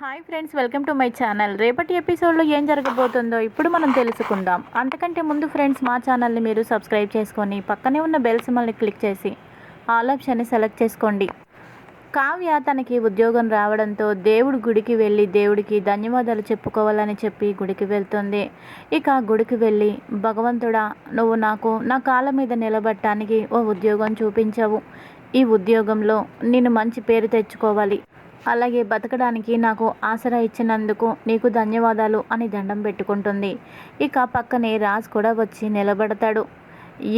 Hi friends welcome to my channel. రేపటి ఎపిసోడ్లో ఏం జరగబోతుందో ఇప్పుడు మనం తెలుసుకుందాం. అంతకంటే ముందు ఫ్రెండ్స్ మా ఛానల్ని మీరు సబ్స్క్రైబ్ చేసుకొని పక్కనే ఉన్న బెల్ సిమల్ని క్లిక్ చేసి ఆల్ ఆప్షన్ని సెలెక్ట్ చేసుకోండి. కావ్య తనకి ఉద్యోగం రావడంతో దేవుడు గుడికి వెళ్ళి దేవుడికి ధన్యవాదాలు చెప్పుకోవాలని చెప్పి గుడికి వెళ్తుంది. ఇక గుడికి వెళ్ళి భగవంతుడా నువ్వు నాకు నా కాళ్ళ మీద నిలబడటానికి ఓ ఉద్యోగం చూపించావు. ఈ ఉద్యోగంలో నేను మంచి పేరు తెచ్చుకోవాలి. అలాగే బతకడానికి నాకు ఆసరా ఇచ్చినందుకు నీకు ధన్యవాదాలు అని దండం పెట్టుకుంటుంది. ఇక పక్కనే రాజ్ కూడా వచ్చి నిలబడతాడు.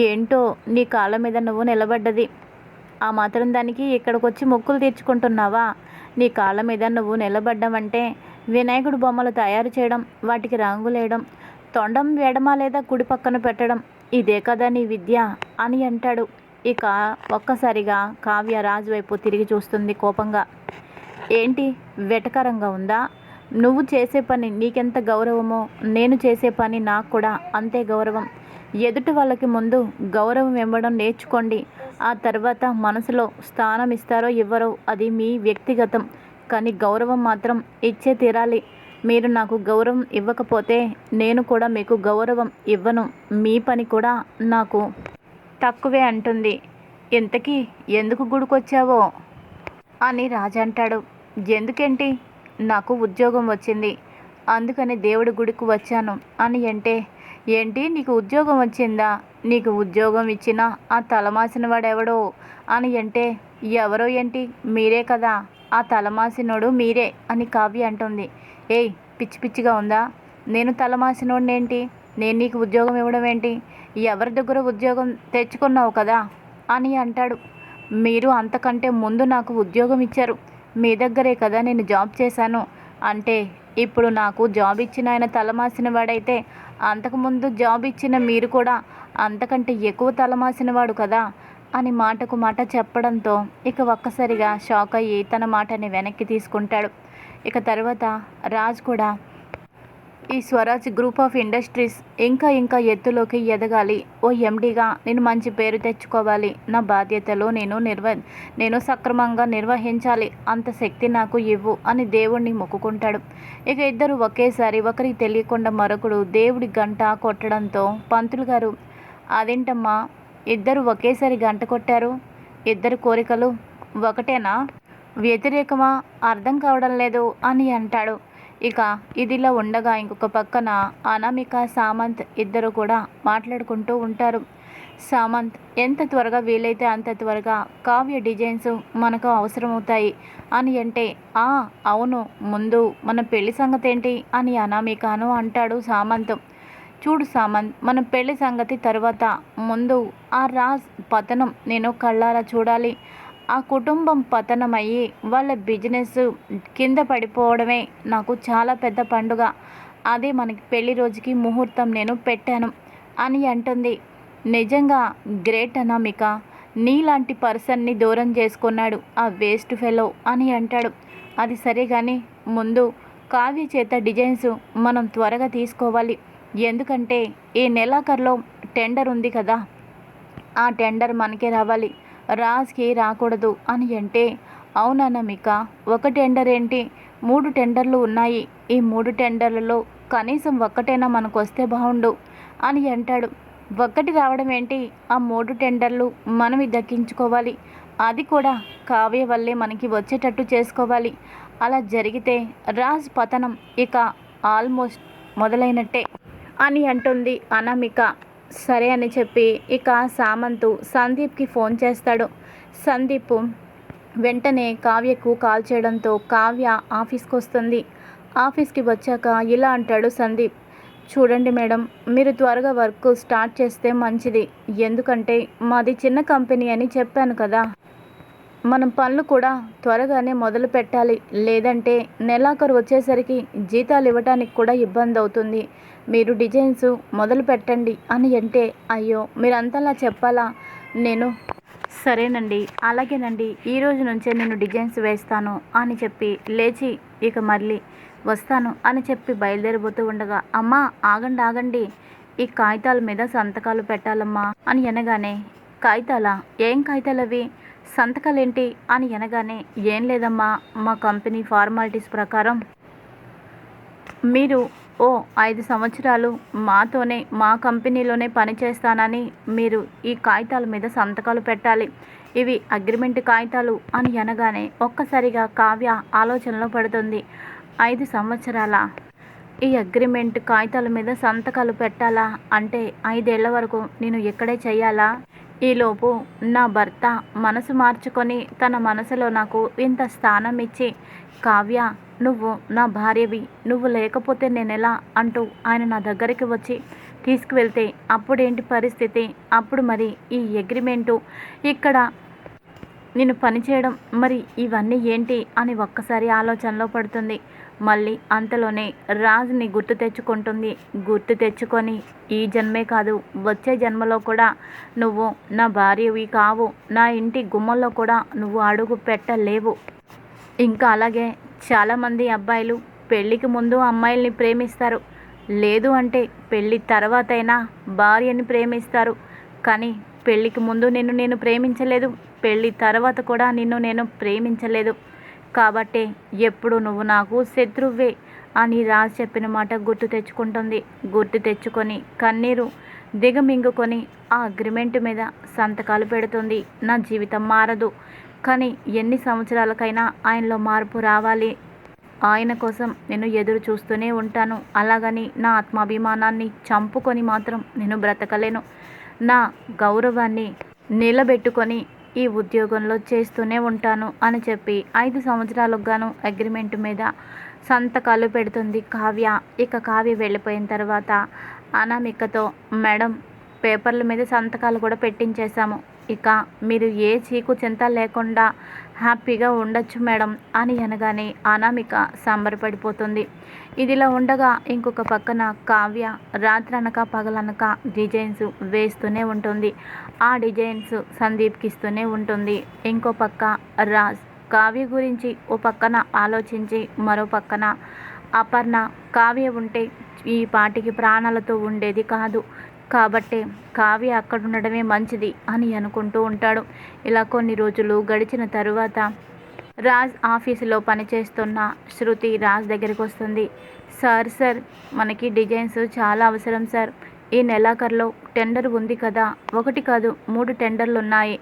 ఏంటో నీ కాళ్ళ మీద నువ్వు నిలబడ్డది. ఆ మాత్రం దానికి ఇక్కడికి వచ్చి మొక్కులు తీర్చుకుంటున్నావా? నీ కాళ్ళ మీద నువ్వు నిలబడ్డమంటే వినాయకుడు బొమ్మలు తయారు చేయడం వాటికి రంగులేయడం తొండం వేడమా లేదా కుడి పక్కన పెట్టడం ఇదే కదా నీ విద్య అని అంటాడు. ఇక ఒక్కసారిగా కావ్య రాజు వైపు తిరిగి చూస్తుంది కోపంగా. ఏంటి? వెటకరంగా ఉందా? నువ్వు చేసే పని నీకెంత గౌరవమో నేను చేసే పని నాకు కూడా అంతే గౌరవం. ఎదుటి వాళ్ళకి ముందు గౌరవం ఇవ్వడం నేర్చుకోండి. ఆ తర్వాత మనసులో స్థానం ఇస్తారో ఇవ్వరో అది మీ వ్యక్తిగతం. కానీ గౌరవం మాత్రం ఇచ్చే తీరాలి. మీరు నాకు గౌరవం ఇవ్వకపోతే నేను కూడా మీకు గౌరవం ఇవ్వను. మీ పని కూడా నాకు తక్కువే అంటుంది. ఇంతకీ ఎందుకు గుడికొచ్చావో? అని రాజు అంటాడు. ఎందుకేంటి? నాకు ఉద్యోగం వచ్చింది. అందుకని దేవుడి గుడికి వచ్చాను అని అంటే ఏంటి నీకు ఉద్యోగం వచ్చిందా? నీకు ఉద్యోగం ఇచ్చిన ఆ తలమాసిన వాడెవడో అని అంటే ఎవరో ఏంటి? మీరే కదా. ఆ తలమాసినోడు మీరే అని కావ్య అంటుంది. ఏయ్ పిచ్చి పిచ్చిగా ఉందా? నేను తలమాసినోడినేంటి? నేను నీకు ఉద్యోగం ఇవ్వడం ఏంటి? ఎవరి దగ్గర ఉద్యోగం తెచ్చుకున్నావు కదా? అని అంటాడు. మీరు అంతకంటే ముందు నాకు ఉద్యోగం ఇచ్చారు. మీ దగ్గరే కదా నేను జాబ్ చేశాను. అంటే ఇప్పుడు నాకు జాబ్ ఇచ్చిన ఆయన తలమాసిన వాడైతే అంతకుముందు జాబ్ ఇచ్చిన మీరు కూడా అంతకంటే ఎక్కువ తలమాసిన వాడు కదా అని మాటకు మాట చెప్పడంతో ఇక ఒక్కసారిగా షాక్ అయ్యి తన మాటని వెనక్కి తీసుకుంటాడు. ఇక తర్వాత రాజ్ కూడా ఈ స్వరాజ్ గ్రూప్ ఆఫ్ ఇండస్ట్రీస్ ఇంకా ఇంకా ఎత్తులోకి ఎదగాలి. ఓ ఎండీగా నేను మంచి పేరు తెచ్చుకోవాలి. నా బాధ్యతలు నేను నిర్వ నేను సక్రమంగా నిర్వహించాలి. అంత శక్తి నాకు ఇవ్వు అని దేవుణ్ణి మొక్కుకుంటాడు. ఇక ఇద్దరు ఒకేసారి ఒకరికి తెలియకుండా మరొకడు దేవుడి గంట కొట్టడంతో పంతులు గారు అదేంటమ్మా ఇద్దరు ఒకేసారి గంట కొట్టారు? ఇద్దరు కోరికలు ఒకటేనా? వ్యతిరేకమా? అర్థం కావడం లేదు అని అంటాడు. ఇక ఇదిలా ఉండగా ఇంకొక పక్కన అనామిక సామంత్ ఇద్దరు కూడా మాట్లాడుకుంటూ ఉంటారు. సామంత్ ఎంత త్వరగా వీలైతే అంత త్వరగా కావ్య డిజైన్స్ మనకు అవసరమవుతాయి అని అంటే ఆ అవును ముందు మన పెళ్ళి సంగతి ఏంటి అని అనామికను అంటాడు సామంత్. చూడు సామంత్ మన పెళ్ళి సంగతి తర్వాత ముందు ఆ రాజ్ పతనం నేను కళ్ళారా చూడాలి. ఆ కుటుంబం పతనమయ్యి వాళ్ళ బిజినెస్ కింద పడిపోవడమే నాకు చాలా పెద్ద పండుగ. అదే మనకి పెళ్ళి రోజుకి ముహూర్తం నేను పెట్టాను అని అంటుంది. నిజంగా గ్రేట్ అనామిక నీలాంటి పర్సన్ని దూరం చేసుకున్నాడు ఆ వేస్ట్ ఫెలో అని అంటాడు. అది సరే కానీ ముందు కావ్య చేత డిజైన్స్ మనం త్వరగా తీసుకోవాలి. ఎందుకంటే ఈ నెలాఖరులో టెండర్ ఉంది కదా ఆ టెండర్ మనకే రావాలి. రాజ్కి రాకూడదు అని అంటే అవునన్నమిక ఒక టెండర్ ఏంటి? మూడు టెండర్లు ఉన్నాయి. ఈ మూడు టెండర్లలో కనీసం ఒక్కటైనా మనకు వస్తే బాగుండు అని అంటాడు. ఒక్కటి రావడం ఏంటి? ఆ మూడు టెండర్లు మనమే దక్కించుకోవాలి. అది కూడా కావ్య వల్లే మనకి వచ్చేటట్టు చేసుకోవాలి. అలా జరిగితే రాజ్ పతనం ఇక ఆల్మోస్ట్ మొదలైనట్టే అని అంటుంది అనామిక. సరే అని చెప్పి ఇక సామంతు సందీప్కి ఫోన్ చేస్తాడు. సందీప్ వెంటనే కావ్యకు కాల్ చేయడంతో కావ్య ఆఫీస్కి వస్తుంది. ఆఫీస్కి వచ్చాక ఇలా అంటాడు సందీప్. చూడండి మేడం మీరు త్వరగా వర్క్ స్టార్ట్ చేస్తే మంచిది. ఎందుకంటే మాది చిన్న కంపెనీ అని చెప్పాను కదా. మనం పనులు కూడా త్వరగానే మొదలు పెట్టాలి. లేదంటే నెలాఖరు వచ్చేసరికి జీతాలు ఇవ్వడానికి కూడా ఇబ్బంది అవుతుంది. మీరు డిజైన్స్ మొదలు పెట్టండి అని అంటే అయ్యో మీరంతలా చెప్పాలా? నేను సరేనండి అలాగేనండి ఈ రోజు నుంచే నేను డిజైన్స్ వేస్తాను అని చెప్పి లేచి ఇక మళ్ళీ వస్తాను అని చెప్పి బయలుదేరిపోతూ ఉండగా అమ్మా ఆగండి ఆగండి ఈ కాగితాల మీద సంతకాలు పెట్టాలమ్మా అని అనగానే కాగితాలా? ఏం కాగితాలు అవి సంతకాలేంటి అని అనగానే ఏం లేదమ్మా మా కంపెనీ ఫార్మాలిటీస్ ప్రకారం మీరు ఓ ఐదు సంవత్సరాలు మాతోనే మా కంపెనీలోనే పనిచేస్తానని మీరు ఈ కాగితాల మీద సంతకాలు పెట్టాలి. ఇవి అగ్రిమెంట్ కాగితాలు అని అనగానే ఒక్కసారిగా కావ్య ఆలోచనలో పడుతుంది. ఐదు సంవత్సరాల? ఈ అగ్రిమెంట్ కాగితాల మీద సంతకాలు పెట్టాలా? అంటే ఐదేళ్ళ వరకు నేను ఇక్కడే చేయాలా? ఈలోపు నా భర్త మనసు మార్చుకొని తన మనసులో నాకు ఇంత స్థానం ఇచ్చి కావ్య నువ్వు నా భార్యవి నువ్వు లేకపోతే నేను ఎలా అంటూ ఆయన నా దగ్గరికి వచ్చి తీసుకువెళ్తే అప్పుడేంటి పరిస్థితి? అప్పుడు మరి ఈ అగ్రిమెంటు ఇక్కడ నేను పనిచేయడం మరి ఇవన్నీ ఏంటి? అని ఒక్కసారి ఆలోచనలో పడుతుంది. మళ్ళీ అంతలోనే రాజుని గుర్తు తెచ్చుకుంటుంది. గుర్తు తెచ్చుకొని ఈ జన్మే కాదు వచ్చే జన్మలో కూడా నువ్వు నా భార్యవి కావు. నా ఇంటి గుమ్మంలో కూడా నువ్వు అడుగు పెట్టలేవు. ఇంకా అలాగే చాలామంది అబ్బాయిలు పెళ్ళికి ముందు అమ్మాయిల్ని ప్రేమిస్తారు. లేదు అంటే పెళ్ళి తర్వాతైనా భార్యని ప్రేమిస్తారు. కానీ పెళ్ళికి ముందు నిన్ను నేను ప్రేమించలేదు. పెళ్ళి తర్వాత కూడా నిన్ను నేను ప్రేమించలేదు. కాబట్టి ఎప్పుడు నువ్వు నాకు శత్రువే అని రాజు చెప్పిన మాట గుర్తు తెచ్చుకుంటుంది. గుర్తు తెచ్చుకొని కన్నీరు దిగమింగుకొని ఆ అగ్రిమెంట్ మీద సంతకాలు పెడుతుంది. నా జీవితం మారదు. కానీ ఎన్ని సంవత్సరాలకైనా ఆయనలో మార్పు రావాలి. ఆయన కోసం నేను ఎదురు చూస్తూనే ఉంటాను. అలాగని నా ఆత్మాభిమానాన్ని చంపుకొని మాత్రం నేను బ్రతకలేను. నా గౌరవాన్ని నిలబెట్టుకొని ఈ ఉద్యోగంలో చేస్తూనే ఉంటాను అని చెప్పి ఐదు సంవత్సరాలకు గాను అగ్రిమెంట్ మీద సంతకాలు పెడుతుంది కావ్య. ఇక కావ్య వెళ్ళిపోయిన తర్వాత అనామికతో మేడం పేపర్ల మీద సంతకాలు కూడా పెట్టించేశాము. ఇక మీరు ఏ చీకు చింత లేకుండా హ్యాపీగా ఉండొచ్చు మేడం అని అనగానే అనామిక సంబరపడిపోతుంది. ఇదిలా ఉండగా ఇంకొక పక్కన కావ్య రాత్రనక పగలనక డిజైన్స్ వేస్తూనే ఉంటుంది. ఆ డిజైన్స్ సందీప్కి ఇస్తూనే ఉంటుంది. ఇంకో పక్క రాజ్ కావ్య గురించి ఓ పక్కన ఆలోచించి మరో పక్కన అపర్ణ కావ్య ఉంటే ఈ పాటికి ప్రాణాలతో ఉండేది కాదు. కాబట్టే కావ్య అక్కడ ఉండడమే మంచిది అని అనుకుంటూ ఉంటాడు. ఇలా కొన్ని రోజులు గడిచిన తరువాత రాజ్ ఆఫీసులో పనిచేస్తున్న శృతి రాజ్ దగ్గరికి వస్తుంది. సార్ సార్ మనకి డిజైన్స్ చాలా అవసరం సార్. ఈ నెలాఖరులో టెండర్ ఉంది కదా. ఒకటి కాదు మూడు టెండర్లు ఉన్నాయి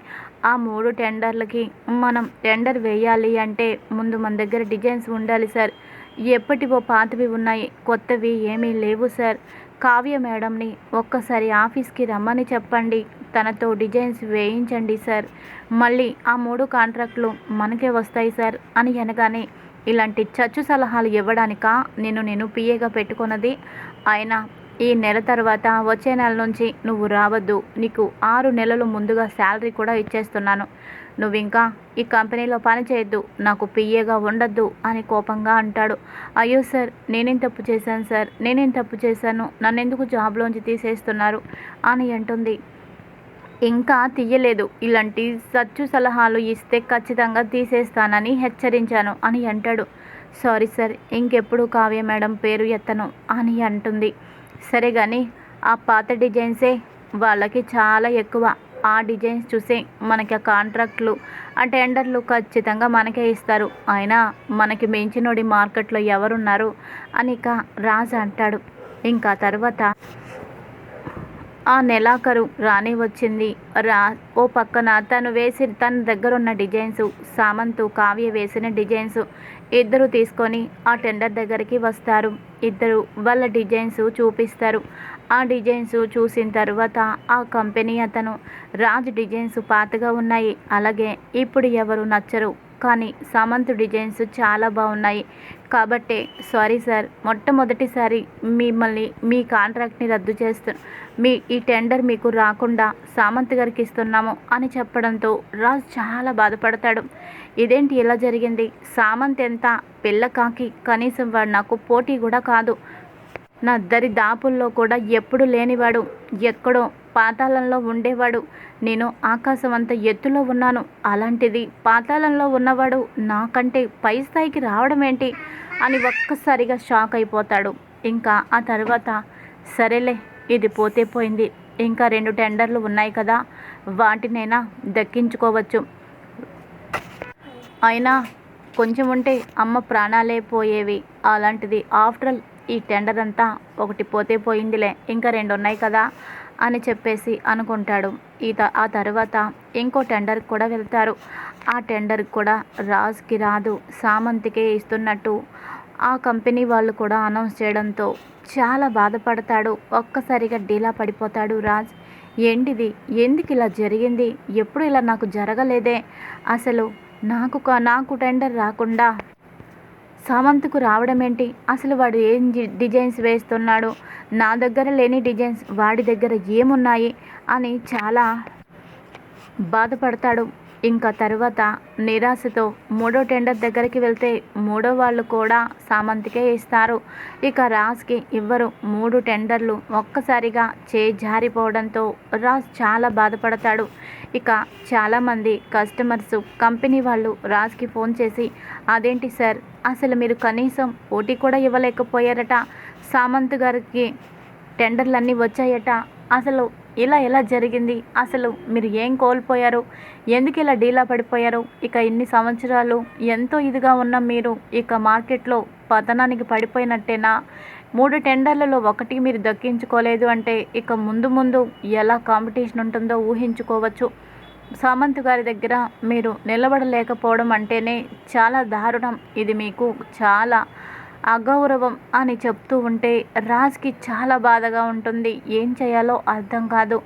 ఆ మూడు టెండర్లకి మనం టెండర్ వేయాలి అంటే ముందు మన దగ్గర డిజైన్స్ ఉండాలి సార్. ఎప్పటివో పాతవి ఉన్నాయి కొత్తవి ఏమీ లేవు సార్. కావ్య మేడంని ఒక్కసారి ఆఫీస్కి రమ్మని చెప్పండి. తనతో డిజైన్స్ వేయించండి సార్. మళ్ళీ ఆ మూడు కాంట్రాక్ట్లు మనకే వస్తాయి సార్ అని అనగానే ఇలాంటి చచ్చు సలహాలు ఇవ్వడానికా నేను నేను పిఏగా పెట్టుకున్నది. ఆయన ఈ నెల తర్వాత వచ్చే నెల నుంచి నువ్వు రావద్దు. నీకు ఆరు నెలలు ముందుగా శాలరీ కూడా ఇచ్చేస్తున్నాను. నువ్వు ఇంకా ఈ కంపెనీలో పని చేయొద్దు. నాకు పిఏగా ఉండద్దు అని కోపంగా అంటాడు. అయ్యో సార్ నేనేం తప్పు చేశాను సార్? నేనేం తప్పు చేశాను? నన్ను ఎందుకు జాబ్లోంచి తీసేస్తున్నారు? అని అంటుంది. ఇంకా తీయలేదు. ఇలాంటి సచ్చు సలహాలు ఇస్తే ఖచ్చితంగా తీసేస్తానని హెచ్చరించాను అని అంటాడు. సారీ సార్ ఇంకెప్పుడు కావ్య మేడం పేరు ఎత్తను అని అంటుంది. సరే కానీ ఆ పాత డిజైన్సే వాళ్ళకి చాలా ఎక్కువ. ఆ డిజైన్స్ చూసే మనకి ఆ కాంట్రాక్ట్లు ఆ టెండర్లు ఖచ్చితంగా మనకే ఇస్తారు. అయినా మనకి మించినోడి మార్కెట్లో ఎవరున్నారు? అని ఇక రాజు అంటాడు. ఇంకా తర్వాత ఆ నెలాఖరు రాణి వచ్చింది. రా ఓ పక్కన తను వేసి తన దగ్గర ఉన్న డిజైన్స్ సామంతు కావ్య వేసిన డిజైన్స్ ఇద్దరు తీసుకొని ఆ టెండర్ దగ్గరికి వస్తారు. ఇద్దరు వాళ్ళ డిజైన్స్ చూపిస్తారు. ఆ డిజైన్స్ చూసిన తర్వాత ఆ కంపెనీ అతను రాజ్ డిజైన్స్ పాతగా ఉన్నాయి. అలాగే ఇప్పుడు ఎవరు నచ్చరు. కానీ సామంత్ డిజైన్స్ చాలా బాగున్నాయి. కాబట్టే సారీ సార్ మొట్టమొదటిసారి మిమ్మల్ని మీ కాంట్రాక్ట్ని రద్దు చేస్తు మీ ఈ టెండర్ మీకు రాకుండా సామంత్ గారికి ఇస్తున్నాము అని చెప్పడంతో రాజ్ చాలా బాధపడతాడు. ఇదేంటి ఇలా జరిగింది? సామంత్ ఎంత పిల్ల కాకి కనీసం వాడు నాకు పోటీ కూడా కాదు. నా దరి దాపుల్లో కూడా ఎప్పుడు లేనివాడు. ఎక్కడో పాతాళంలో ఉండేవాడు. నేను ఆకాశం అంత ఎత్తులో ఉన్నాను. అలాంటిది పాతాళంలో ఉన్నవాడు నాకంటే పై స్థాయికి రావడం ఏంటి అని ఒక్కసారిగా షాక్ అయిపోతాడు. ఇంకా ఆ తర్వాత సరేలే ఇది పోతే పోయింది. ఇంకా రెండు టెండర్లు ఉన్నాయి కదా వాటినైనా దక్కించుకోవచ్చు. అయినా కొంచెం ఉంటే అమ్మ ప్రాణాలే పోయేవి. అలాంటిది ఆఫ్టర్ ఆల్ ఈ టెండర్ అంతా ఒకటి పోతే పోయిందిలే. ఇంకా రెండు ఉన్నాయి కదా అని చెప్పేసి అనుకుంటాడు. ఈ ఆ తర్వాత ఇంకో టెండర్కి కూడా వెళ్తారు. ఆ టెండర్ కూడా రాజ్కి రాదు. సామంతికే ఇస్తున్నట్టు ఆ కంపెనీ వాళ్ళు కూడా అనౌన్స్ చేయడంతో చాలా బాధపడతాడు. ఒక్కసారిగా డీలా పడిపోతాడు రాజ్. ఏంటిది? ఎందుకు ఇలా జరిగింది? ఎప్పుడు ఇలా నాకు జరగలేదే? అసలు నాకు కా- నాకు టెండర్ రాకుండా సామంతుకు రావడం ఏంటి అసలు వాడు ఏం డిజైన్స్ వేస్తున్నాడు? నా దగ్గర లేని డిజైన్స్ వాడి దగ్గర ఏమున్నాయి? అని చాలా బాధపడతాడు. ఇంకా తర్వాత నిరాశతో మూడో టెండర్ దగ్గరికి వెళ్తే మూడో వాళ్ళు కూడా సామంతికే ఇస్తారు. ఇక రాజ్కి ఇవ్వరు మూడు టెండర్లు ఒక్కసారిగా చే జారిపోవడంతో రాజ్ చాలా బాధపడతాడు. ఇక చాలామంది కస్టమర్స్ కంపెనీ వాళ్ళు రాజ్కి ఫోన్ చేసి అదేంటి సార్? అసలు మీరు కనీసం ఓటీ కూడా ఇవ్వలేకపోయారట. సామంత్ గారికి టెండర్లన్నీ వచ్చాయట. అసలు ఇలా ఎలా జరిగింది. అసలు మీరు ఏం కోల్పోయారు? ఎందుకు ఇలా డీలా పడిపోయారు? ఇక ఇన్ని సంవత్సరాలు ఎంతో ఇదిగా ఉన్న మీరు ఇక మార్కెట్లో పతనానికి పడిపోయినట్టేనా? మూడు టెండర్లలో ఒకటి మీరు దక్కించుకోలేదు అంటే ఇక ముందు ముందు ఎలా కాంపిటీషన్ ఉంటుందో ఊహించుకోవచ్చు. సామంత్ గారి దగ్గర మీరు నిలబడలేకపోవడం అంటేనే చాలా దారుణం. ఇది మీకు చాలా అగౌరవం అని చెప్తూ ఉంటే రాజ్కి చాలా బాధగా ఉంటుంది. ఏం చేయాలో అర్థం కాదు.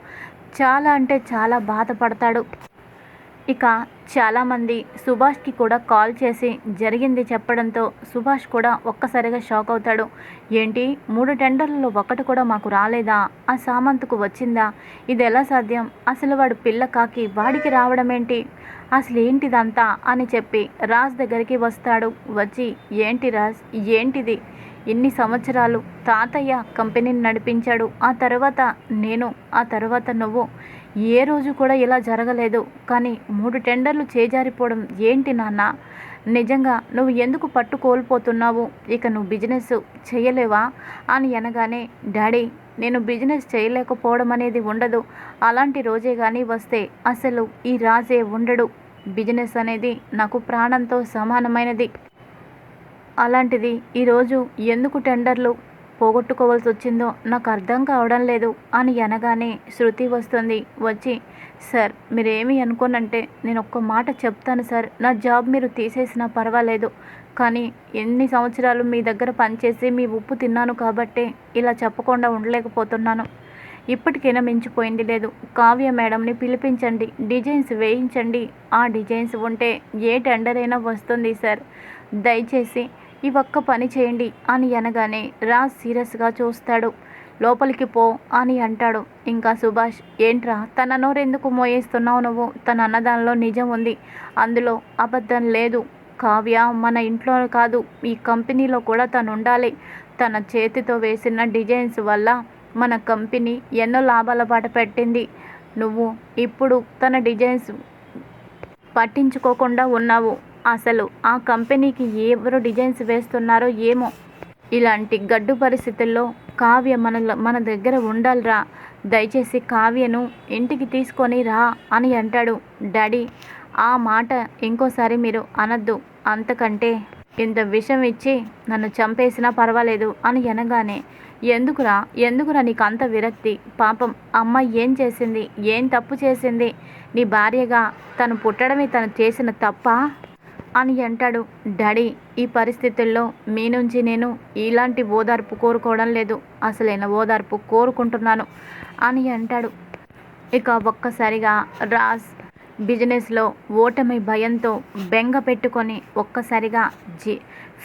చాలా అంటే చాలా బాధపడతాడు. ఇక చాలామంది సుభాష్కి కూడా కాల్ చేసి జరిగింది చెప్పడంతో సుభాష్ కూడా ఒక్కసారిగా షాక్ అవుతాడు. ఏంటి? మూడు టెండర్లలో ఒకటి కూడా మాకు రాలేదా? ఆ సామంతుకు వచ్చిందా? ఇది ఎలా సాధ్యం? అసలు వాడు పిల్ల కాకి వాడికి రావడం ఏంటి అసలు ఏంటిదంతా అని చెప్పి రాజ్ దగ్గరికి వస్తాడు. వచ్చి ఏంటి రాజ్? ఏంటిది? ఇన్ని సంవత్సరాలు తాతయ్య కంపెనీని నడిపించాడు. ఆ తర్వాత నేను ఆ తర్వాత నువ్వు. ఏ రోజు కూడా ఇలా జరగలేదు. కానీ మూడు టెండర్లు చేజారిపోవడం ఏంటి నాన్న? నిజంగా నువ్వు ఎందుకు పట్టు కోల్పోతున్నావు ఇక నువ్వు బిజినెస్ చేయలేవా? అని అనగానే డాడీ నేను బిజినెస్ చేయలేకపోవడం అనేది ఉండదు. అలాంటి రోజే కానీ వస్తే అసలు ఈ రాజే ఉండడు. బిజినెస్ అనేది నాకు ప్రాణంతో సమానమైనది. అలాంటిది ఈరోజు ఎందుకు టెండర్లు పోగొట్టుకోవాల్సి వచ్చిందో నాకు అర్థం కావడం లేదు అని అనగానే శృతి వస్తుంది. వచ్చి సార్ మీరేమి అనుకోనంటే నేను ఒక్క మాట చెప్తాను సార్. నా జాబ్ మీరు తీసేసినా పర్వాలేదు. కానీ ఎన్ని సంవత్సరాలు మీ దగ్గర పనిచేసి మీ ఉప్పు తిన్నాను కాబట్టే ఇలా చెప్పకుండా ఉండలేకపోతున్నాను. ఇప్పటికైనా మించిపోయింది లేదు. కావ్య మేడంని పిలిపించండి. డిజైన్స్ వేయించండి. ఆ డిజైన్స్ ఉంటే ఏ టెండర్ అయినా వస్తుంది సార్. దయచేసి ఈ ఒక్క పని చేయండి అని అనగానే రాజ్ సీరియస్గా చూస్తాడు. లోపలికి పో అని అంటాడు. ఇంకా సుభాష్ ఏంట్రా? తన నోరెందుకు మోయేస్తున్నావు నువ్వు? తన అన్నదానిలో నిజం ఉంది. అందులో అబద్ధం లేదు. కావ్య మన ఇంట్లో కాదు ఈ కంపెనీలో కూడా తను ఉండాలి తన చేతితో వేసిన డిజైన్స్ వల్ల మన కంపెనీ ఎన్నో లాభాల బాట పెట్టింది. నువ్వు ఇప్పుడు తన డిజైన్స్ పట్టించుకోకుండా ఉన్నావు. అసలు ఆ కంపెనీకి ఎవరు డిజైన్స్ వేస్తున్నారో ఏమో. ఇలాంటి గడ్డు పరిస్థితుల్లో కావ్య మన మన దగ్గర ఉండాలిరా. దయచేసి కావ్యను ఇంటికి తీసుకొని రా అని అంటాడు. డాడీ ఆ మాట ఇంకోసారి మీరు అనద్దు. అంతకంటే ఇంత విషం ఇచ్చి నన్ను చంపేసినా పర్వాలేదు అని అనగానే ఎందుకురా? ఎందుకురా నీకు అంత విరక్తి? పాపం అమ్మ ఏం చేసింది? ఏం తప్పు చేసింది? నీ భార్యగా తను పుట్టడమే తను చేసిన తప్ప? అని అంటాడు. డాడీ ఈ పరిస్థితుల్లో మీ నుంచి నేను ఇలాంటి ఓదార్పు కోరుకోవడం లేదు. అసలైన ఓదార్పు కోరుకుంటున్నాను అని అంటాడు. ఇక ఒక్కసారిగా రాజ్ బిజినెస్లో ఓటమి భయంతో బెంగ పెట్టుకొని ఒక్కసారిగా జి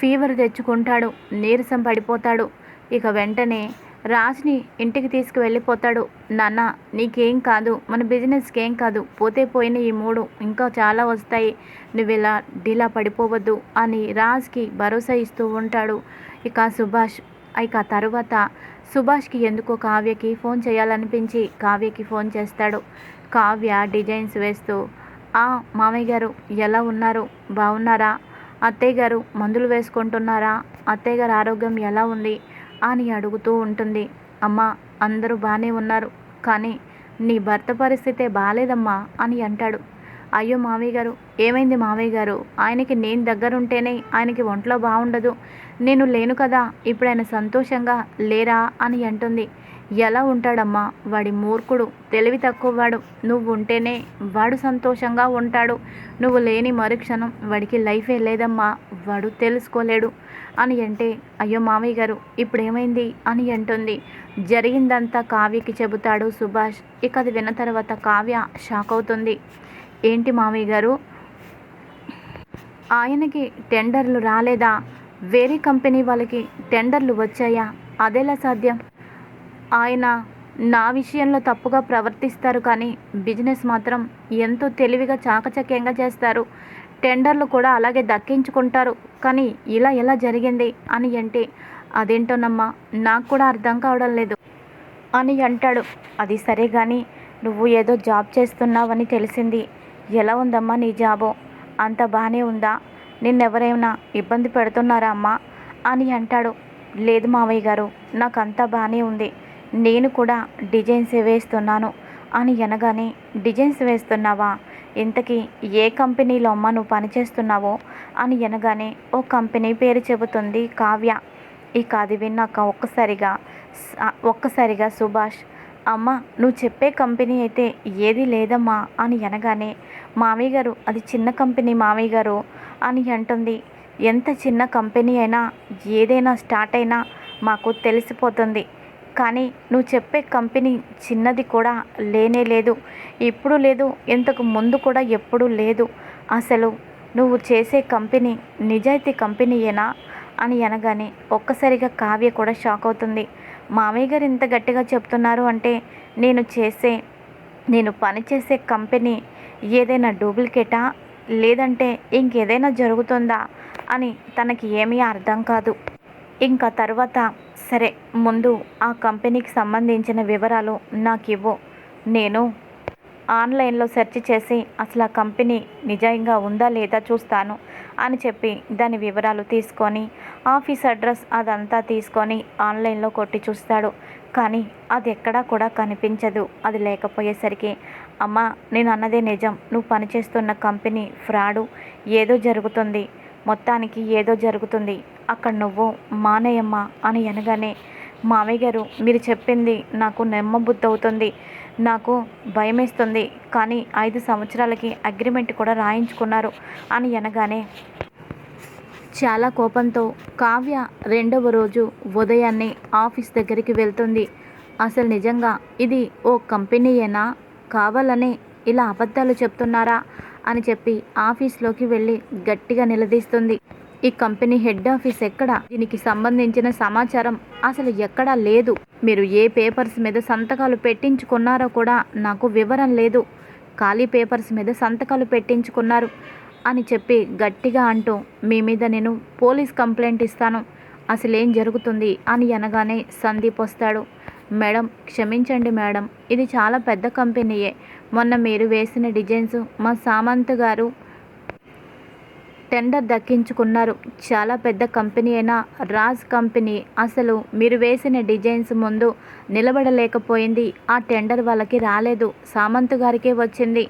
ఫీవర్ తెచ్చుకుంటాడు నీరసం పడిపోతాడు. ఇక వెంటనే రాజ్ని ఇంటికి తీసుకువెళ్ళిపోతాడు. నాన్న నీకేం కాదు మన బిజినెస్కి ఏం కాదు పోతే పోయిన ఈ మూడు ఇంకా చాలా వస్తాయి. నువ్వు ఇలా డీలా పడిపోవద్దు అని రాజ్కి భరోసా ఇస్తూ ఉంటాడు. ఇక సుభాష్ ఇక తర్వాత సుభాష్కి ఎందుకో కావ్యకి ఫోన్ చేయాలనిపించి కావ్యకి ఫోన్ చేస్తాడు. కావ్య డిజైన్స్ వేస్తూ ఆ మామయ్య గారు ఎలా ఉన్నారు? బాగున్నారా? అత్తయ్య గారు మందులు వేసుకుంటున్నారా? అత్తయ్య గారు ఆరోగ్యం ఎలా ఉంది? అని అడుగుతూ ఉంటుంది. అమ్మ అందరూ బాగానే ఉన్నారు కానీ నీ భర్త పరిస్థితే బాగాలేదమ్మా అని అంటాడు. అయ్యో మావయ్య గారు ఏమైంది మామయ్య గారు? ఆయనకి నేను దగ్గరుంటేనే ఆయనకి ఒంట్లో బాగుండదు నేను లేను కదా ఇప్పుడు ఆయన సంతోషంగా లేరా? అని అంటుంది. ఎలా ఉంటాడమ్మా? వాడి మూర్ఖుడు. తెలివి తక్కువవాడు. నువ్వు ఉంటేనే వాడు సంతోషంగా ఉంటాడు. నువ్వు లేని మరుక్షణం వాడికి లైఫే లేదమ్మా. వాడు తెలుసుకోలేడు. అని అంటే అయ్యో మామయ్య గారు ఇప్పుడు ఏమైంది అని అంటుంది. జరిగిందంతా కావ్యకి చెబుతాడు సుభాష్. ఇక అది విన్న తర్వాత కావ్య షాక్ అవుతుంది. ఏంటి మామయ్య గారు? ఆయనకి టెండర్లు రాలేదా? వేరే కంపెనీ వాళ్ళకి టెండర్లు వచ్చాయా? అదెలా సాధ్యం? ఆయన నా విషయంలో తప్పుగా ప్రవర్తిస్తారు కానీ బిజినెస్ మాత్రం ఎంతో తెలివిగా చాకచక్యంగా చేస్తారు. టెండర్లు కూడా అలాగే దక్కించుకుంటారు. కానీ ఇలా ఎలా జరిగింది అని అంటే అదేంటోనమ్మా నాకు కూడా అర్థం కావడం లేదు. అని అంటాడు. అది సరే కానీ నువ్వు ఏదో జాబ్ చేస్తున్నావని తెలిసింది. ఎలా ఉందమ్మా నీ జాబో? అంత బాగానే ఉందా? నిన్నెవరైనా ఇబ్బంది పెడుతున్నారా అమ్మా? అని అంటాడు. లేదు మావయ్య గారు నాకు అంతా బాగానే ఉంది. నేను కూడా డిజైన్స్ వేస్తున్నాను. అని అనగానే డిజైన్స్ వేస్తున్నావా? ఇంతకీ ఏ కంపెనీలో అమ్మ నువ్వు పనిచేస్తున్నావో? అని అనగానే ఓ కంపెనీ పేరు చెబుతుంది కావ్య. ఇక అది విన్నాక ఒక్కసారిగా స- ఒక్కసారిగా సుభాష్ అమ్మ నువ్వు చెప్పే కంపెనీ అయితే ఏది లేదమ్మా? అని అనగానే మామయ్య గారు అది చిన్న కంపెనీ మామయ్య గారు. అని అంటుంది ఎంత చిన్న కంపెనీ అయినా ఏదైనా స్టార్ట్ అయినా మాకు తెలిసిపోతుంది. కానీ నువ్వు చెప్పే కంపెనీ చిన్నది కూడా లేనే లేదు. ఇప్పుడు లేదు ఇంతకు ముందు కూడా ఎప్పుడూ లేదు. అసలు నువ్వు చేసే కంపెనీ నిజాయితీ కంపెనీయేనా? అని అనగానే ఒక్కసారిగా కావ్య కూడా షాక్ అవుతుంది. మామయ్య గారు ఇంత గట్టిగా చెప్తున్నారు అంటే నేను చేసే నేను పనిచేసే కంపెనీ ఏదైనా డూప్లికేటా? లేదంటే ఇంకేదైనా జరుగుతుందా? అని తనకి ఏమీ అర్థం కాదు. ఇంకా తర్వాత సరే ముందు ఆ కంపెనీకి సంబంధించిన వివరాలు నాకు ఇవ్వు నేను ఆన్లైన్లో సెర్చ్ చేసి అసలు ఆ కంపెనీ నిజంగా ఉందా లేదా చూస్తాను అని చెప్పి దాని వివరాలు తీసుకొని ఆఫీస్ అడ్రస్ అదంతా తీసుకొని ఆన్లైన్లో కొట్టి చూస్తాడు. కానీ అది ఎక్కడా కూడా కనిపించదు. అది లేకపోయేసరికి అమ్మా నేను అన్నదే నిజం. నువ్వు పనిచేస్తున్న కంపెనీ ఫ్రాడు. ఏదో జరుగుతుంది. మొత్తానికి ఏదో జరుగుతుంది. అక్కడ నువ్వు మానేయమ్మ అని అనగానే మామయ్య గారు మీరు చెప్పింది నాకు నెమ్మబుద్ధి అవుతుంది నాకు భయమేస్తుంది. కానీ ఐదు సంవత్సరాలకి అగ్రిమెంట్ కూడా రాయించుకున్నారు అని అనగానే చాలా కోపంతో కావ్య రెండవ రోజు ఉదయాన్నే ఆఫీస్ దగ్గరికి వెళ్తుంది. అసలు నిజంగా ఇది ఓ కంపెనీయేనా? కావాలనే ఇలా అబద్ధాలు చెప్తున్నారా? అని చెప్పి ఆఫీస్లోకి వెళ్ళి గట్టిగా నిలదీస్తుంది. ఈ కంపెనీ హెడ్ ఆఫీస్ ఎక్కడ? దీనికి సంబంధించిన సమాచారం అసలు ఎక్కడా లేదు. మీరు ఏ పేపర్స్ మీద సంతకాలు పెట్టించుకున్నారో కూడా నాకు వివరం లేదు. ఖాళీ పేపర్స్ మీద సంతకాలు పెట్టించుకున్నారు అని చెప్పి గట్టిగా అంటూ మీ మీద నేను పోలీస్ కంప్లైంట్ ఇస్తాను. అసలు ఏం జరుగుతుంది? అని అనగానే సందీప్ వస్తాడు. మేడం క్షమించండి మేడం. ఇది చాలా పెద్ద కంపెనీయే. మొన్న మీరు వేసిన డిజైన్స్ మా సామంత్ గారు టెండర్ దక్కించుకున్నారు. చాలా పెద్ద కంపెనీ అయినా రాజ్ కంపెనీ అసలు మీరు వేసిన డిజైన్స్ ముందు నిలబడలేకపోయింది. ఆ టెండర్ వాళ్ళకి రాలేదు. సామంత్ గారికే వచ్చింది.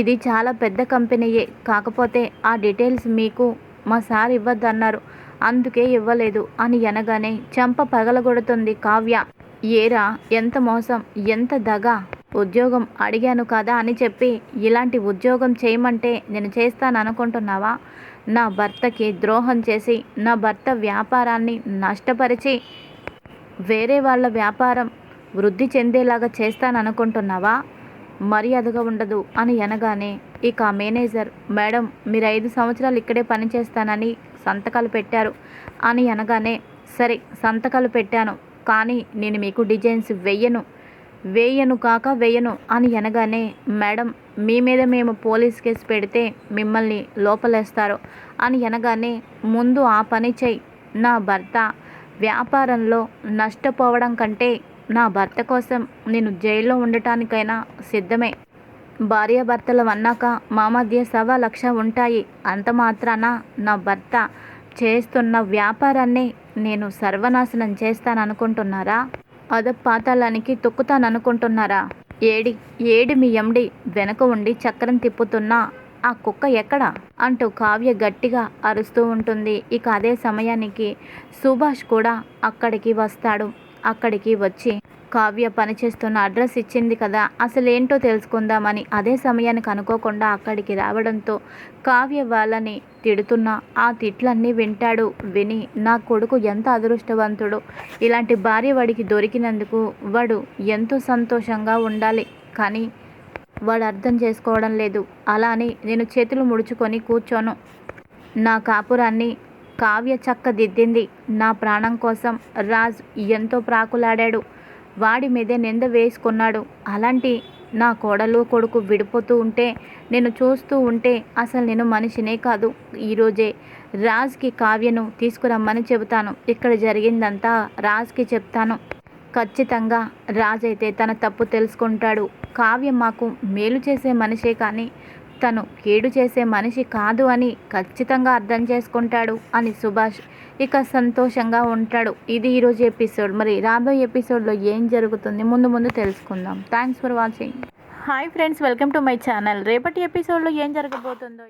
ఇది చాలా పెద్ద కంపెనీయే. కాకపోతే ఆ డీటెయిల్స్ మీకు మా సార్ ఇవ్వద్దన్నారు. అందుకే ఇవ్వలేదు అని అనగానే చెంప పగలగొడుతుంది కావ్య. ఏరా ఎంత మోసం ఎంత దగ? ఉద్యోగం అడిగాను కదా అని చెప్పి ఇలాంటి ఉద్యోగం చేయమంటే నేను చేస్తాను అనుకుంటున్నావా నా భర్తకి ద్రోహం చేసి నా భర్త వ్యాపారాన్ని నష్టపరిచి వేరే వాళ్ళ వ్యాపారం వృద్ధి చెందేలాగా చేస్తాననుకుంటున్నావా? మర్యాదగా ఉండదు అని అనగానే ఇక మేనేజర్ మేడం మీరు ఐదు సంవత్సరాలు ఇక్కడే పనిచేస్తానని సంతకాలు పెట్టారు అని అనగానే సరే సంతకాలు పెట్టాను కానీ నేను మీకు డిజైన్స్ వెయ్యను వేయను కాక వేయను అని అనగానే మేడం మీ మీద మేము పోలీస్ కేసు పెడితే మిమ్మల్ని లోపలేస్తారు అని అనగానే ముందు ఆ పని చెయ్యి. నా భర్త వ్యాపారంలో నష్టపోవడం కంటే నా భర్త కోసం నేను జైల్లో ఉండటానికైనా సిద్ధమే. భార్యాభర్తలు అన్నాక మా మధ్య సవా లక్ష ఉంటాయి. అంత మాత్రాన నా భర్త చేస్తున్న వ్యాపారాన్ని నేను సర్వనాశనం చేస్తాననుకుంటున్నారా? అదపాతాళానికి తొక్కుతాననుకుంటున్నారా? ఏడి ఏడి మీ ఎండి వెనక ఉండి చక్రం తిప్పుతున్నా ఆ కుక్క ఎక్కడ? అంటూ కావ్య గట్టిగా అరుస్తూ ఉంటుంది. ఇక అదే సమయానికి సుభాష్ కూడా అక్కడికి వస్తాడు. అక్కడికి వచ్చి కావ్య పనిచేస్తున్న అడ్రస్ ఇచ్చింది కదా అసలు ఏంటో తెలుసుకుందామని అదే సమయానికి అనుకోకుండా అక్కడికి రావడంతో కావ్య వాళ్ళని తిడుతున్న. ఆ తిట్లన్నీ వింటాడు విని నా కొడుకు ఎంత అదృష్టవంతుడు. ఇలాంటి భార్య వాడికి దొరికినందుకు వాడు ఎంతో సంతోషంగా ఉండాలి. కానీ వాడు అర్థం చేసుకోవడం లేదు. అలా అని నేను చేతులు ముడుచుకొని కూర్చోను. నా కాపురాన్ని కావ్య చక్కదిద్దింది. నా ప్రాణం కోసం రాజ్ ఎంతో ప్రాకులాడాడు. వాడి మీదే నింద వేసుకున్నాడు. అలాంటి నా కోడలు కొడుకు విడిపోతూ ఉంటే నేను చూస్తూ ఉంటే అసలు నేను మనిషినే కాదు. ఈరోజే రాజ్కి కావ్యను తీసుకురమ్మని చెబుతాను. ఇక్కడ జరిగిందంతా రాజ్కి చెప్తాను. ఖచ్చితంగా రాజ్ అయితే తన తప్పు తెలుసుకుంటాడు. కావ్య మాకు మేలు చేసే మనిషే కానీ తను కీడు చేసే మనిషి కాదు అని ఖచ్చితంగా అర్థం చేసుకుంటాడు అని సుభాష్ ఇక సంతోషంగా ఉంటాడు. ఇది ఈరోజు ఎపిసోడ్. మరి రాబోయే ఎపిసోడ్లో ఏం జరుగుతుంది? ముందు ముందు తెలుసుకుందాం. Thanks for watching hi friends welcome to my channel రేపటి ఎపిసోడ్లో ఏం జరగబోతుందో